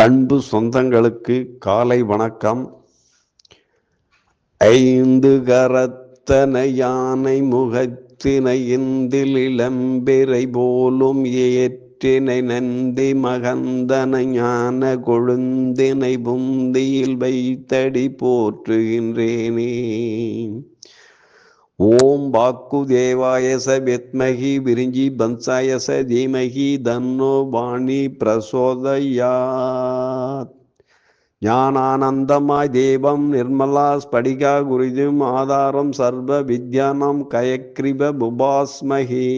அன்பு சொந்தங்களுக்கு காலை வணக்கம். ஐந்து கரத்தன யானை முகத்தினை இந்தில் இளம்பிரை போலும் ஏற்றினை நந்தி மகந்தன ஞான கொழுந்தினை புந்தியில் வைத்தடி போற்றுகின்றேனே. ஓம் பாக்கு தேவாயச வித்மகி விரிஞ்சி பன்சாயச தீமகி தன்னோ வாணி பிரசோதயாத். ஞானானந்தமாய் தேவம் நிர்மலா ஸ்படிகா குருதும் ஆதாரம் சர்வ வித்யானம் கயக்ரிப புபாஸ்மகி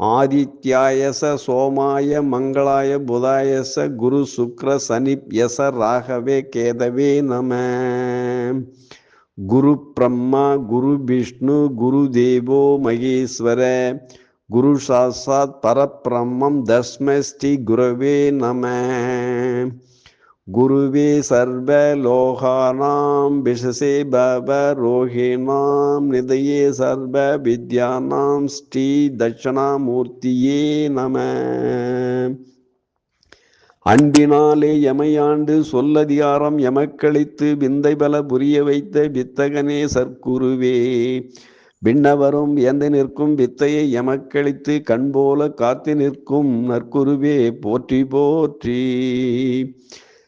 ஆதித்யாயச சோமாய மங்களாய புதாயச குரு சுக்ர சனிப் சனிப்யச ராகவே கேதவே நம. गुरु ब्रह्मा, गुरु विष्णु, गुरु देवो, महेश्वर, गुरु साक्षात पर ब्रह्म दस्मस्ति गुरवे नम। गुरुवे सर्वलोकानां विशसे भवरोहिणां निधये सर्वविद्यानां श्रीदक्षिणामूर्तये नमः। அன்பினாலே எமையாண்டு சொல்லதிகாரம் எமக்களித்து விந்தை பல புரிய வைத்த வித்தகனே சர்க்குருவே விண்ணவரும் வியந்து நிற்கும் வித்தையை எமக்களித்து கண்போல காத்து நிற்கும் நற்குருவே போற்றி போற்றி.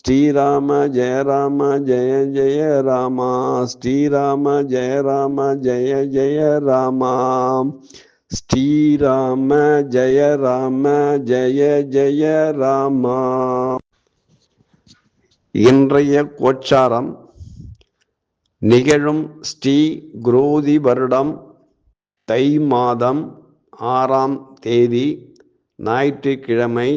ஸ்ரீராம ஜெய ராம ஜெய ஜெய ராமா ஸ்ரீராம ஜெய ராம ஜெய ஜெய ராமா. ஸ்ரீராம ஜெய ராம ஜெய ஜெய ராமா. இன்றைய கோச்சாரம் நிகழும் ஸ்ரீ குரோதி வருடம் தை மாதம் ஆறாம் தேதி ஞாயிற்றுக்கிழமை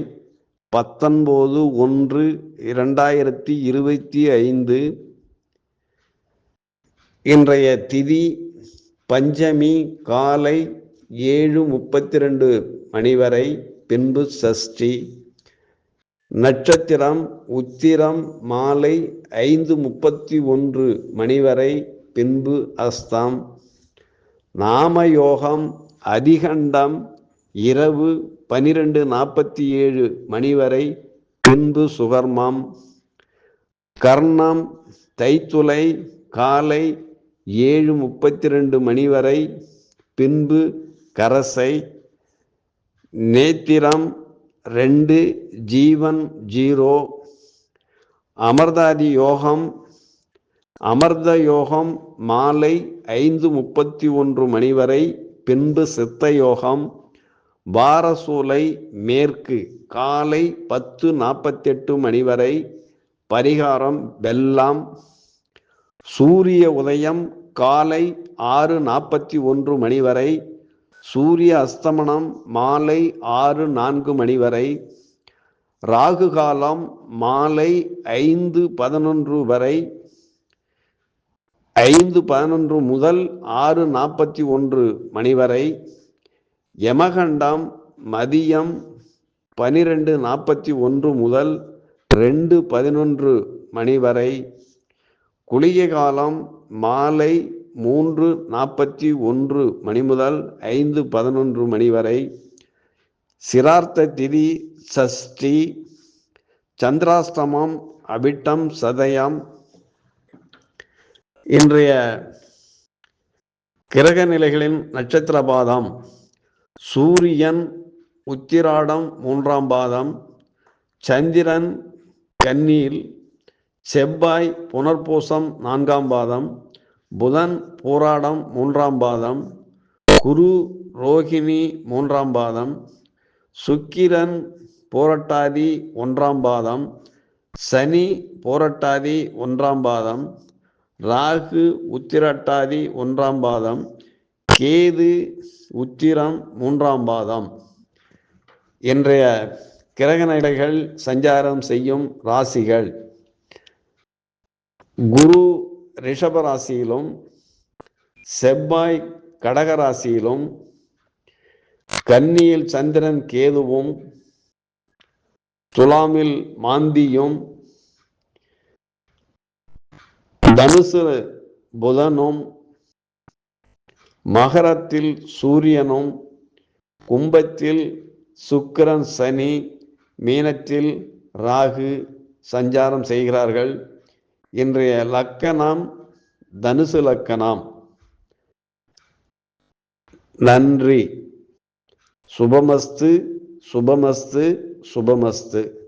பத்தொன்பது ஒன்று இரண்டாயிரத்தி இருபத்தி ஐந்து. இன்றைய திதி பஞ்சமி காலை ஏழு முப்பத்தி ரெண்டு மணி வரை பின்பு சஷ்டி. நட்சத்திரம் உத்திரம் மாலை ஐந்து முப்பத்தி ஒன்று மணி வரை பின்பு அஸ்தம். நாமயோகம் அதிகண்டம் இரவு பனிரெண்டு நாற்பத்தி ஏழு மணி வரை பின்பு சுகர்மம் கர்ணம் தைத்துலை காலை ஏழு முப்பத்தி ரெண்டு மணி வரை பின்பு கரசை நேத்திரம் ரெண்டு ஜீவன் ஜீரோ அமர்தாதி யோகம் அமர்த யோகம் மாலை ஐந்து முப்பத்தி ஒன்று மணி வரை பின்பு சித்த யோகம் வாரசூலை மேற்கு காலை பத்து நாற்பத்தெட்டு மணி வரை பரிகாரம் வெல்லாம். சூரிய உதயம் காலை ஆறு நாற்பத்தி ஒன்று மணி வரை சூரிய அஸ்தமனம் மாலை ஆறு நான்கு மணி வரை ராகு காலம் மாலை ஐந்து பதினொன்று வரை ஐந்து பதினொன்று முதல் ஆறு நாற்பத்தி ஒன்று மணி வரை யமகண்டம் மதியம் பனிரெண்டு நாற்பத்தி ஒன்று முதல் ரெண்டு பதினொன்று மணி வரை. குளிகை காலம் மாலை மூன்று நாற்பத்தி ஒன்று மணி முதல் ஐந்து பதினொன்று மணி வரை. சிரார்த்த திதி சஷ்டி சந்திராஷ்டமம் அபிட்டம் சதயம். இன்றைய கிரக நிலைகளின் நட்சத்திர பாதம். சூரியன் உத்திராடம் மூன்றாம் பாதம் சந்திரன் கன்னியில் செவ்வாய் புனர்பூசம் நான்காம் பாதம் புதன் போராடம் மூன்றாம் பாதம் குரு ரோகிணி மூன்றாம் பாதம் சுக்கிரன் போரட்டாதி ஒன்றாம் பாதம் சனி போரட்டாதி ஒன்றாம் பாதம் ராகு உத்திரட்டாதி ஒன்றாம் பாதம் கேது உத்திரம் மூன்றாம் பாதம். இன்றைய கிரக நிலைகள் சஞ்சாரம் செய்யும் ராசிகள். குரு ரிஷப ராசியிலும் செவ்வாய் கடகராசியிலும் கன்னியில் சந்திரன் கேதுவும் துலாமில் மாந்தியும் தனுசு புதனும் மகரத்தில் சூரியனும் கும்பத்தில் சுக்கிரன் சனி மீனத்தில் ராகு சஞ்சாரம் செய்கிறார்கள். இன்றைய லக்கணம் தனுசு லக்கணம். நன்றி. சுபமஸ்து சுபமஸ்து சுபமஸ்து.